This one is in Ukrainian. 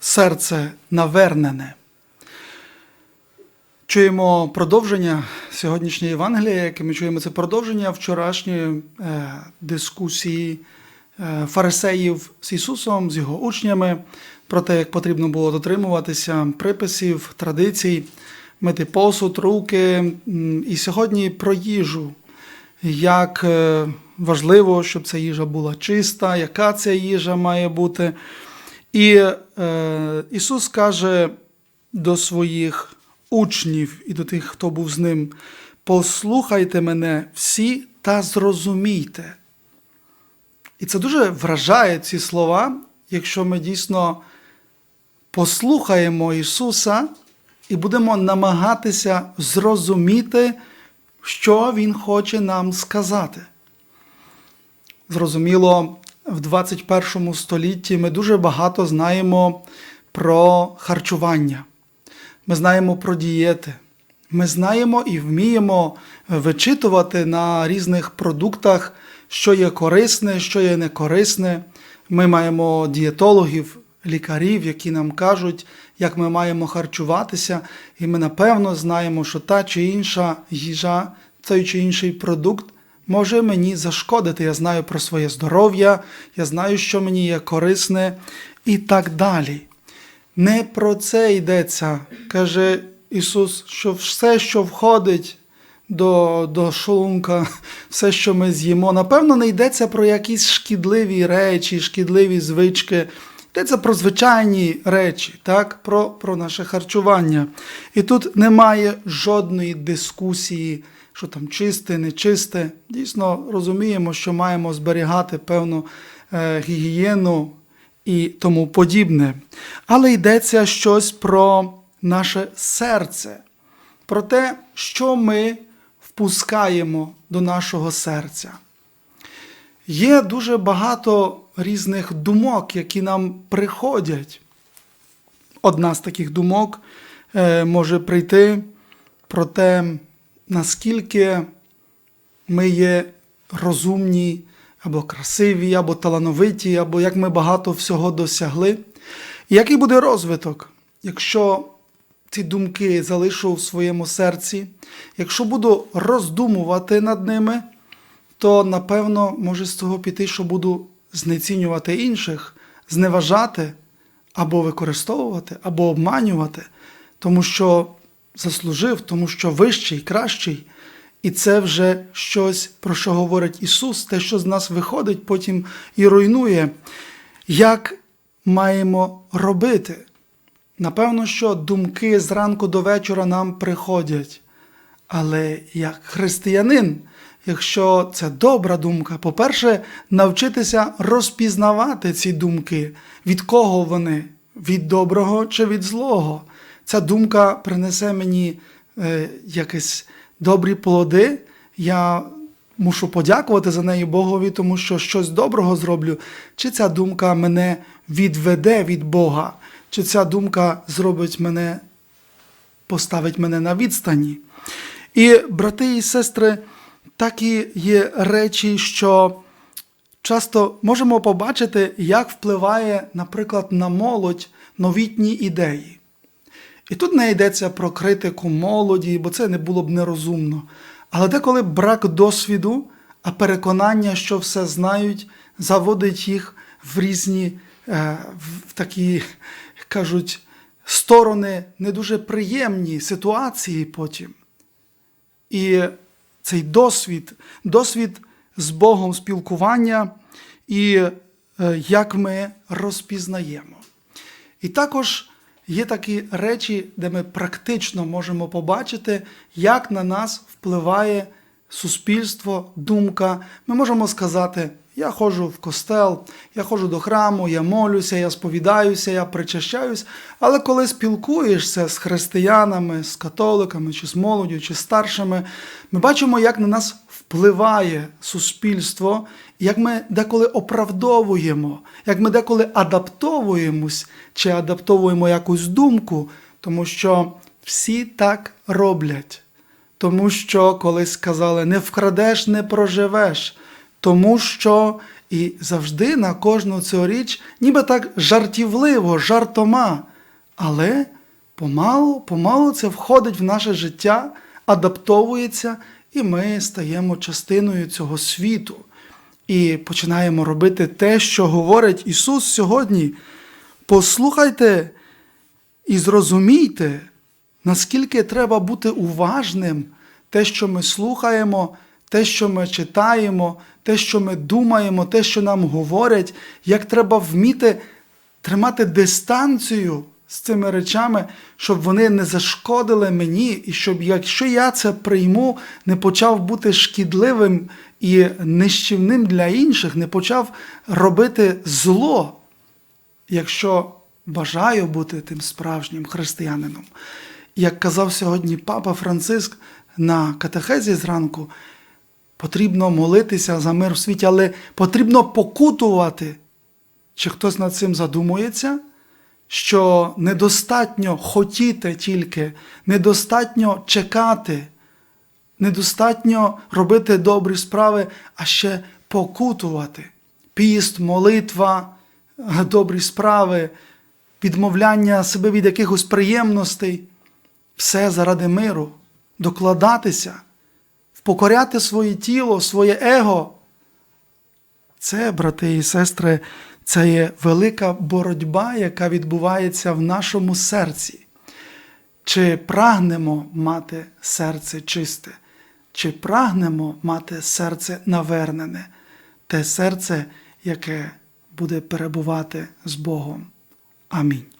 серце навернене. Чуємо продовження сьогоднішньої Євангелія, яке ми чуємо це продовження вчорашньої е, дискусії е, фарисеїв з Ісусом, з його учнями про те, як потрібно було дотримуватися приписів, традицій, мити посуд, руки. І сьогодні про їжу, як е, важливо, щоб ця їжа була чиста, яка ця їжа має бути. І е, Ісус каже до своїх учнів і до тих, хто був з ним: послухайте мене всі та зрозумійте. І це дуже вражає ці слова, якщо ми дійсно послухаємо Ісуса і будемо намагатися зрозуміти, що Він хоче нам сказати. Зрозуміло, в 21 столітті ми дуже багато знаємо про харчування. Ми знаємо про дієти. Ми знаємо і вміємо вичитувати на різних продуктах, що є корисне, що є некорисне. Ми маємо дієтологів, лікарів, які нам кажуть, як ми маємо харчуватися, і ми напевно знаємо, що та чи інша їжа, той чи інший продукт може мені зашкодити. Я знаю про своє здоров'я, я знаю, що мені є корисне, і так далі. Не про це йдеться, каже Ісус, що все, що входить до, до шлунка, все, що ми з'їмо, напевно, не йдеться про якісь шкідливі речі, шкідливі звички. Йдеться про звичайні речі, так? про, про наше харчування. І тут немає жодної дискусії, що там чисте, нечисте. Дійсно розуміємо, що маємо зберігати певну е, гігієну і тому подібне. Але йдеться щось про наше серце, про те, що ми впускаємо до нашого серця. Є дуже багато різних думок, які нам приходять. Одна з таких думок е, може прийти про те, наскільки ми є розумні, або красиві, або талановиті, або як ми багато всього досягли. І який буде розвиток, якщо ці думки залишу в своєму серці, якщо буду роздумувати над ними, то напевно може з цього піти, що буду знецінювати інших, зневажати або використовувати, або обманювати, тому що заслужив, тому що вищий, кращий. І це вже щось, про що говорить Ісус, те, що з нас виходить, потім і руйнує. Як маємо робити? Напевно, що думки зранку до вечора нам приходять. Але як християнин, якщо це добра думка, по-перше, навчитися розпізнавати ці думки, від кого вони, від доброго чи від злого. Ця думка принесе мені е, якісь добрі плоди. Я мушу подякувати за неї Богові, тому що щось доброго зроблю. Чи ця думка мене відведе від Бога, чи ця думка зробить мене, поставить мене на відстані. І, брати і сестри, такі є речі, що часто можемо побачити, як впливає, наприклад, на молодь новітні ідеї. І тут не йдеться про критику молоді, бо це не було б нерозумно. Але деколи брак досвіду, а переконання, що все знають, заводить їх в різні е, в такі, кажуть, сторони не дуже приємні ситуації потім. І цей досвід, досвід з Богом спілкування і е, як ми розпізнаємо. І також є такі речі, де ми практично можемо побачити, як на нас впливає суспільство, думка. Ми можемо сказати, я ходжу в костел, я ходжу до храму, я молюся, я сповідаюся, я причащаюсь. Але коли спілкуєшся з християнами, з католиками, чи з молоддю, чи старшими, ми бачимо, як на нас впливає суспільство, як ми деколи оправдовуємо, як ми деколи адаптовуємось чи адаптовуємо якусь думку, тому що всі так роблять. Тому що колись сказали, не вкрадеш, не проживеш, тому що І завжди на кожну цю річ, ніби так жартівливо, жартома. Але помалу, помалу це входить в наше життя, адаптовується, і ми стаємо частиною цього світу. І починаємо робити те, що говорить Ісус сьогодні. Послухайте і зрозумійте, наскільки треба бути уважним, те, що ми слухаємо, те, що ми читаємо, те, що ми думаємо, те, що нам говорять, як треба вміти тримати дистанцію з цими речами, щоб вони не зашкодили мені, і щоб, якщо я це прийму, не почав бути шкідливим і нищівним для інших, не почав робити зло якщо бажаю бути тим справжнім християнином. Як казав сьогодні папа Франциск на катехезі зранку, потрібно молитися за мир в світі, але потрібно покутувати. Чи хтось над цим задумується? Що недостатньо хотіти тільки, недостатньо чекати, недостатньо робити добрі справи, а ще покутувати. Піст, молитва, добрі справи, відмовляння себе від якихось приємностей, все заради миру, докладатися, впокоряти своє тіло, своє его. Це, брати і сестри, це є велика боротьба, яка відбувається в нашому серці. Чи прагнемо мати серце чисте, чи прагнемо мати серце навернене, те серце, яке буде перебувати з Богом. Амінь.